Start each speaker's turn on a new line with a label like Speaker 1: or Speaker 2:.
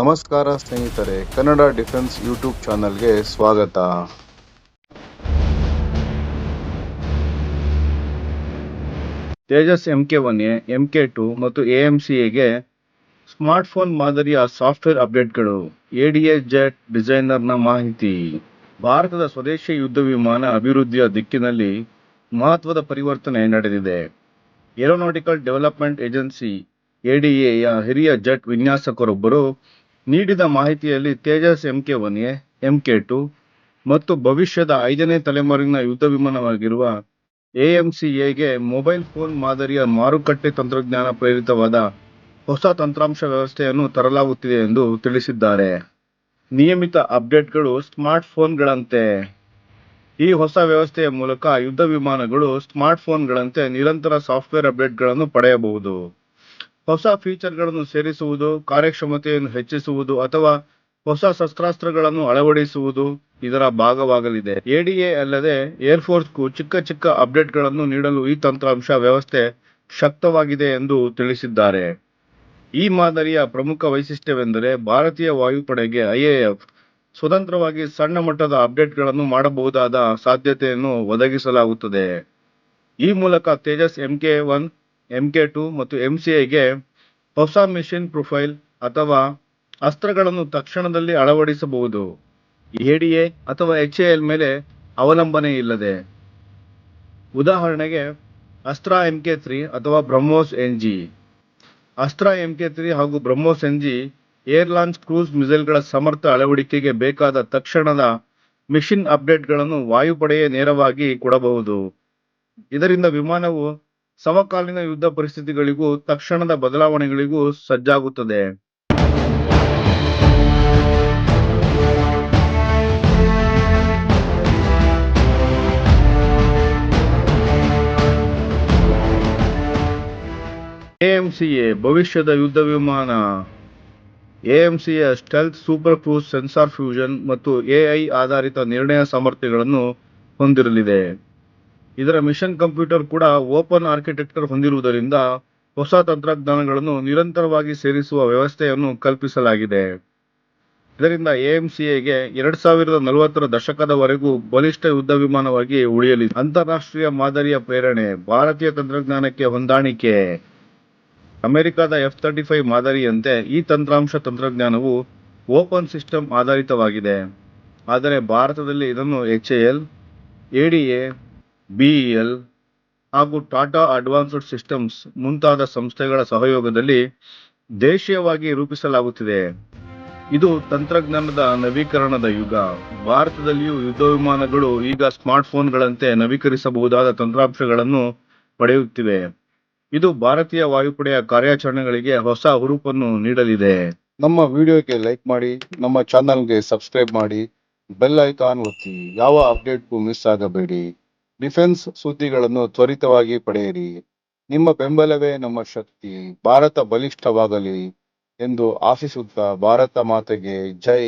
Speaker 1: ನಮಸ್ಕಾರ ಸ್ನೇಹಿತರೆ, Kannada defence YouTube ಚಾನಲ್ಗೆ ಸ್ವಾಗತ. Tejas M K one A M K two ಮತ್ತು ಎ ಎಂ ಸಿ ಎಗೆ ಸ್ಮಾರ್ಟ್ಫೋನ್ ಮಾದರಿಯ ಸಾಫ್ಟ್ವೇರ್ ಅಪ್ಡೇಟ್ಗಳು ಎಡಿಎ ಜೆಟ್ ಡಿಸೈನರ್ನ ಮಾಹಿತಿ. ಭಾರತದ ಸ್ವದೇಶಿ ಯುದ್ಧ ವಿಮಾನ ಅಭಿವೃದ್ಧಿಯ ದಿಕ್ಕಿನಲ್ಲಿ ಮಹತ್ವದ ಪರಿವರ್ತನೆ ನಡೆದಿದೆ. ಏರೋನಾಟಿಕಲ್ ಡೆವಲಪ್ಮೆಂಟ್ ಏಜೆನ್ಸಿ ಎಡಿಎಯ ಹಿರಿಯ ಜೆಟ್ ವಿನ್ಯಾಸಕರೊಬ್ಬರು ನೀಡಿದ ಮಾಹಿತಿಯಲ್ಲಿ Tejas M K one A M K two ಮತ್ತು ಭವಿಷ್ಯದ ಐದನೇ ತಲೆಮಾರಿನ ಯುದ್ಧ ವಿಮಾನವಾಗಿರುವ ಎಎಂಸಿಎಗೆ ಮೊಬೈಲ್ ಫೋನ್ ಮಾದರಿಯ ಮಾರುಕಟ್ಟೆ ತಂತ್ರಜ್ಞಾನ ಪ್ರೇರಿತವಾದ ಹೊಸ ತಂತ್ರಾಂಶ ವ್ಯವಸ್ಥೆಯನ್ನು ತರಲಾಗುತ್ತಿದೆ ಎಂದು ತಿಳಿಸಿದ್ದಾರೆ. ನಿಯಮಿತ ಅಪ್ಡೇಟ್ಗಳು ಸ್ಮಾರ್ಟ್ಫೋನ್ಗಳಂತೆ. ಈ ಹೊಸ ವ್ಯವಸ್ಥೆಯ ಮೂಲಕ ಯುದ್ಧ ವಿಮಾನಗಳು ಸ್ಮಾರ್ಟ್ಫೋನ್ಗಳಂತೆ ನಿರಂತರ ಸಾಫ್ಟ್ವೇರ್ ಅಪ್ಡೇಟ್ಗಳನ್ನು ಪಡೆಯಬಹುದು. ಹೊಸ ಫೀಚರ್ಗಳನ್ನು ಸೇರಿಸುವುದು, ಕಾರ್ಯಕ್ಷಮತೆಯನ್ನು ಹೆಚ್ಚಿಸುವುದು ಅಥವಾ ಹೊಸ ಶಸ್ತ್ರಾಸ್ತ್ರಗಳನ್ನು ಅಳವಡಿಸುವುದು ಇದರ ಭಾಗವಾಗಲಿದೆ. ಎಡಿಎ ಅಲ್ಲದೆ ಏರ್ಫೋರ್ಸ್ಗೂ ಚಿಕ್ಕ ಚಿಕ್ಕ ಅಪ್ಡೇಟ್ಗಳನ್ನು ನೀಡಲು ಈ ತಂತ್ರಾಂಶ ವ್ಯವಸ್ಥೆ ಶಕ್ತವಾಗಿದೆ ಎಂದು ತಿಳಿಸಿದ್ದಾರೆ. ಈ ಮಾದರಿಯ ಪ್ರಮುಖ ವೈಶಿಷ್ಟ್ಯವೆಂದರೆ ಭಾರತೀಯ ವಾಯುಪಡೆಗೆ ಐಎಎಫ್ ಸ್ವತಂತ್ರವಾಗಿ ಸಣ್ಣ ಮಟ್ಟದ ಅಪ್ಡೇಟ್ಗಳನ್ನು ಮಾಡಬಹುದಾದ ಸಾಧ್ಯತೆಯನ್ನು ಒದಗಿಸಲಾಗುತ್ತದೆ. ಈ ಮೂಲಕ Tejas MK one MK two ಮತ್ತು ಎಂ ಸಿ ಐಗೆ ಹೊಸ ಮಿಷಿನ್ ಪ್ರೊಫೈಲ್ ಅಥವಾ ಅಸ್ತ್ರಗಳನ್ನು ತಕ್ಷಣದಲ್ಲಿ ಅಳವಡಿಸಬಹುದು. ಎಡಿಎ ಅಥವಾ ಎಚ್ ಎಲ್ ಮೇಲೆ ಅವಲಂಬನೆ ಇಲ್ಲದೆ. ಉದಾಹರಣೆಗೆ, ಅಸ್ತ್ರ ಎಂಕೆ ತ್ರೀ ಅಥವಾ BrahMos N G Astra MK three ಹಾಗೂ BrahMos NG air launch cruise ಮಿಸೈಲ್ಗಳ ಸಮರ್ಥ ಅಳವಡಿಕೆಗೆ ಬೇಕಾದ ತಕ್ಷಣದ ಮಿಷಿನ್ ಅಪ್ಡೇಟ್ಗಳನ್ನು ವಾಯುಪಡೆಯೇ ನೇರವಾಗಿ ಕೊಡಬಹುದು. ಇದರಿಂದ ವಿಮಾನವು ಸಮಕಾಲೀನ ಯುದ್ಧ ಪರಿಸ್ಥಿತಿಗಳಿಗೂ, ತಕ್ಷಣದ ಬದಲಾವಣೆಗಳಿಗೂ ಸಜ್ಜಾಗುತ್ತದೆ. ಎಎಂಸಿಎ ಭವಿಷ್ಯದ ಯುದ್ಧ ವಿಮಾನ. AMCA stealth super cruise sensor fusion ಮತ್ತು ಎಐ ಆಧಾರಿತ ನಿರ್ಣಯ ಸಾಮರ್ಥ್ಯಗಳನ್ನು ಹೊಂದಿರಲಿದೆ. ಇದರ ಮಿಷನ್ ಕಂಪ್ಯೂಟರ್ ಕೂಡ ಓಪನ್ ಆರ್ಕಿಟೆಕ್ಚರ್ ಹೊಂದಿರುವುದರಿಂದ ಹೊಸ ತಂತ್ರಜ್ಞಾನಗಳನ್ನು ನಿರಂತರವಾಗಿ ಸೇರಿಸುವ ವ್ಯವಸ್ಥೆಯನ್ನು ಕಲ್ಪಿಸಲಾಗಿದೆ. ಇದರಿಂದ ಎಎಂಸಿಎಗೆ ಎರಡ್ ಸಾವಿರದ ನಲವತ್ತರ ದಶಕದವರೆಗೂ ಬಲಿಷ್ಠ ಯುದ್ಧ ವಿಮಾನವಾಗಿ ಉಳಿಯಲಿದೆ ಅಂತಾರಾಷ್ಟ್ರೀಯ ಮಾದರಿಯ ಪ್ರೇರಣೆ, ಭಾರತೀಯ ತಂತ್ರಜ್ಞಾನಕ್ಕೆ ಹೊಂದಾಣಿಕೆ. ಅಮೆರಿಕದ ಎಫ್ ತರ್ಟಿ ಫೈವ್ ಮಾದರಿಯಂತೆ ಈ ತಂತ್ರಾಂಶ ತಂತ್ರಜ್ಞಾನವು ಓಪನ್ ಸಿಸ್ಟಮ್ ಆಧಾರಿತವಾಗಿದೆ. ಆದರೆ ಭಾರತದಲ್ಲಿ ಇದನ್ನು ಎಚ್ ಎಲ್ ಎಡಿಎ ಬಿಇಎಲ್ ಹಾಗೂ ಟಾಟಾ ಅಡ್ವಾನ್ಸ್ಡ್ ಸಿಸ್ಟಮ್ಸ್ ಮುಂತಾದ ಸಂಸ್ಥೆಗಳ ಸಹಯೋಗದಲ್ಲಿ ದೇಶೀಯವಾಗಿ ರೂಪಿಸಲಾಗುತ್ತಿದೆ. ಇದು ತಂತ್ರಜ್ಞಾನದ ನವೀಕರಣದ ಯುಗ. ಭಾರತದಲ್ಲಿಯೂ ಯುದ್ಧ ವಿಮಾನಗಳು ಈಗ ಸ್ಮಾರ್ಟ್ಫೋನ್ಗಳಂತೆ ನವೀಕರಿಸಬಹುದಾದ ತಂತ್ರಾಂಶಗಳನ್ನು ಪಡೆಯುತ್ತಿವೆ. ಇದು ಭಾರತೀಯ ವಾಯುಪಡೆಯ ಕಾರ್ಯಾಚರಣೆಗಳಿಗೆ ಹೊಸ ಹುರುಪನ್ನು ನೀಡಲಿದೆ. ನಮ್ಮ ವಿಡಿಯೋಗೆ ಲೈಕ್ ಮಾಡಿ, ನಮ್ಮ ಚಾನಲ್ಗೆ ಸಬ್ಸ್ಕ್ರೈಬ್ ಮಾಡಿ, ಬೆಲ್ ಐಕಾನ್ ಒತ್ತಿ, ಯಾವ ಅಪ್ಡೇಟ್ಗೂ ಮಿಸ್ ಆಗಬೇಡಿ. ಡಿಫೆನ್ಸ್ ಸುದ್ದಿಗಳನ್ನು ತ್ವರಿತವಾಗಿ ಪಡೆಯಿರಿ. ನಿಮ್ಮ ಬೆಂಬಲವೇ ನಮ್ಮ ಶಕ್ತಿ. ಭಾರತ ಬಲಿಷ್ಠವಾಗಲಿ ಎಂದು ಆಶಿಸುತ್ತಾ ಭಾರತ ಮಾತೆಗೆ ಜೈ.